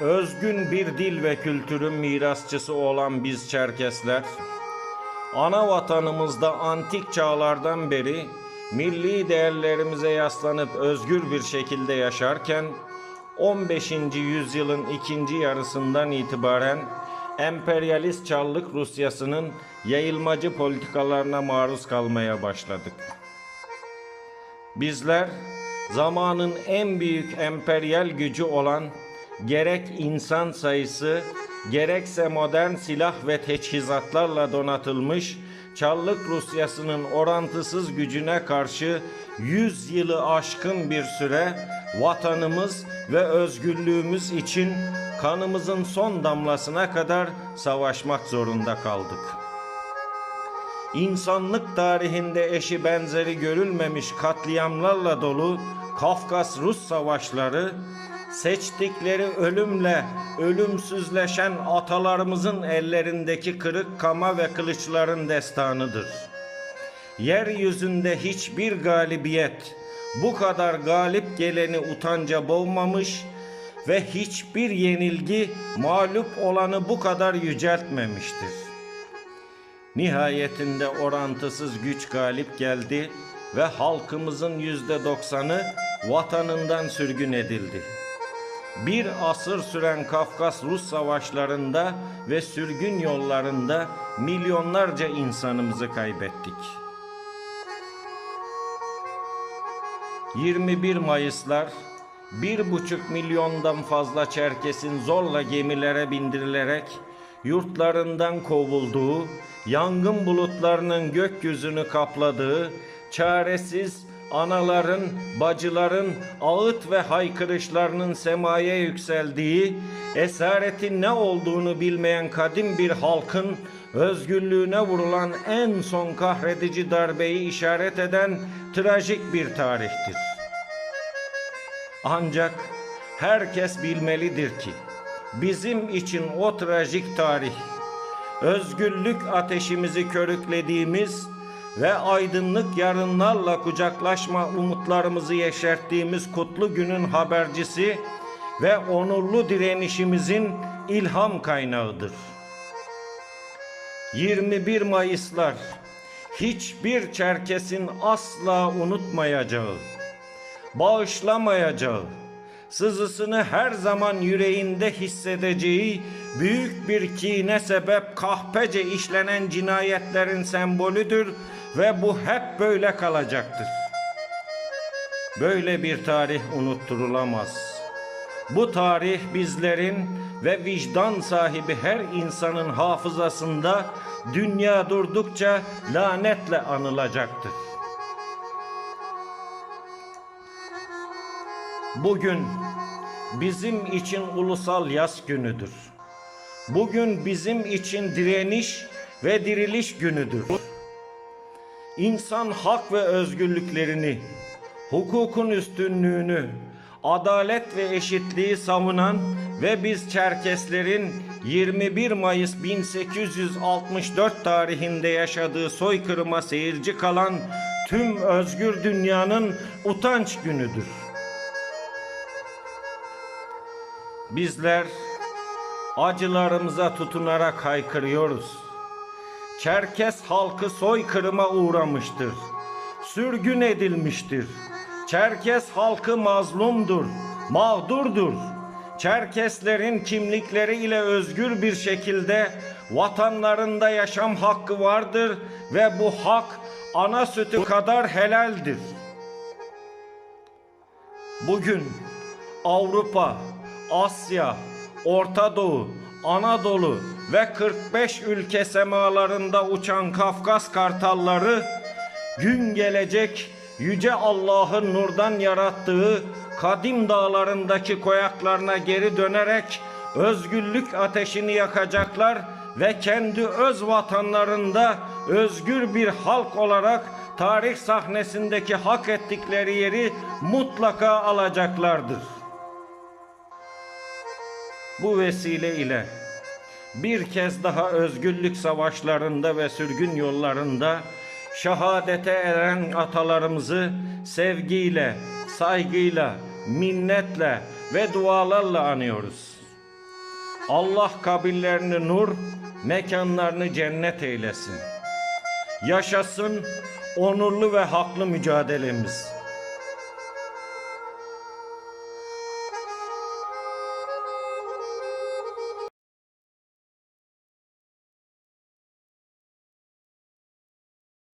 Özgün bir dil ve kültürün mirasçısı olan biz Çerkesler, ana vatanımızda antik çağlardan beri milli değerlerimize yaslanıp özgür bir şekilde yaşarken 15. yüzyılın ikinci yarısından itibaren emperyalist Çarlık Rusyası'nın yayılmacı politikalarına maruz kalmaya başladık. Bizler zamanın en büyük emperyal gücü olan gerek insan sayısı gerekse modern silah ve teçhizatlarla donatılmış Çarlık Rusyası'nın orantısız gücüne karşı 100 yılı aşkın bir süre vatanımız ve özgürlüğümüz için kanımızın son damlasına kadar savaşmak zorunda kaldık. İnsanlık tarihinde eşi benzeri görülmemiş katliamlarla dolu Kafkas Rus savaşları seçtikleri ölümle ölümsüzleşen atalarımızın ellerindeki kırık kama ve kılıçların destanıdır. Yeryüzünde hiçbir galibiyet bu kadar galip geleni utanca boğmamış ve hiçbir yenilgi mağlup olanı bu kadar yüceltmemiştir. Nihayetinde orantısız güç galip geldi ve halkımızın yüzde doksanı vatanından sürgün edildi. Bir asır süren Kafkas Rus savaşlarında ve sürgün yollarında milyonlarca insanımızı kaybettik. 21 Mayıslar bir buçuk milyondan fazla Çerkes'in zorla gemilere bindirilerek yurtlarından kovulduğu, yangın bulutlarının gökyüzünü kapladığı, çaresiz anaların, bacıların ağıt ve haykırışlarının semaya yükseldiği, esaretin ne olduğunu bilmeyen kadim bir halkın özgürlüğüne vurulan en son kahredici darbeyi işaret eden trajik bir tarihtir. Ancak herkes bilmelidir ki bizim için o trajik tarih özgürlük ateşimizi körüklediğimiz ve aydınlık yarınlarla kucaklaşma umutlarımızı yeşerttiğimiz kutlu günün habercisi ve onurlu direnişimizin ilham kaynağıdır. 21 Mayıslar hiçbir Çerkes'in asla unutmayacağı, bağışlamayacağı, sızısını her zaman yüreğinde hissedeceği büyük bir kine sebep kahpece işlenen cinayetlerin sembolüdür ve bu hep böyle kalacaktır. Böyle bir tarih unutturulamaz. Bu tarih bizlerin ve vicdan sahibi her insanın hafızasında dünya durdukça lanetle anılacaktır. Bugün bizim için ulusal yas günüdür. Bugün bizim için direniş ve diriliş günüdür. İnsan hak ve özgürlüklerini, hukukun üstünlüğünü, adalet ve eşitliği savunan ve biz Çerkeslerin 21 Mayıs 1864 tarihinde yaşadığı soykırıma seyirci kalan tüm özgür dünyanın utanç günüdür. Bizler acılarımıza tutunarak haykırıyoruz. Çerkes halkı soykırıma uğramıştır. Sürgün edilmiştir. Çerkes halkı mazlumdur, mağdurdur. Çerkeslerin kimlikleri ile özgür bir şekilde vatanlarında yaşam hakkı vardır ve bu hak ana sütü kadar helaldir. Bugün Avrupa, Asya, Orta Doğu, Anadolu ve 45 ülke semalarında uçan Kafkas kartalları gün gelecek yüce Allah'ın nurdan yarattığı kadim dağlarındaki koyaklarına geri dönerek özgürlük ateşini yakacaklar ve kendi öz vatanlarında özgür bir halk olarak tarih sahnesindeki hak ettikleri yeri mutlaka alacaklardır. Bu vesile ile bir kez daha özgürlük savaşlarında ve sürgün yollarında şehadete eren atalarımızı sevgiyle, saygıyla, minnetle ve dualarla anıyoruz. Allah kabirlerini nur, mekanlarını cennet eylesin. Yaşasın onurlu ve haklı mücadelemiz.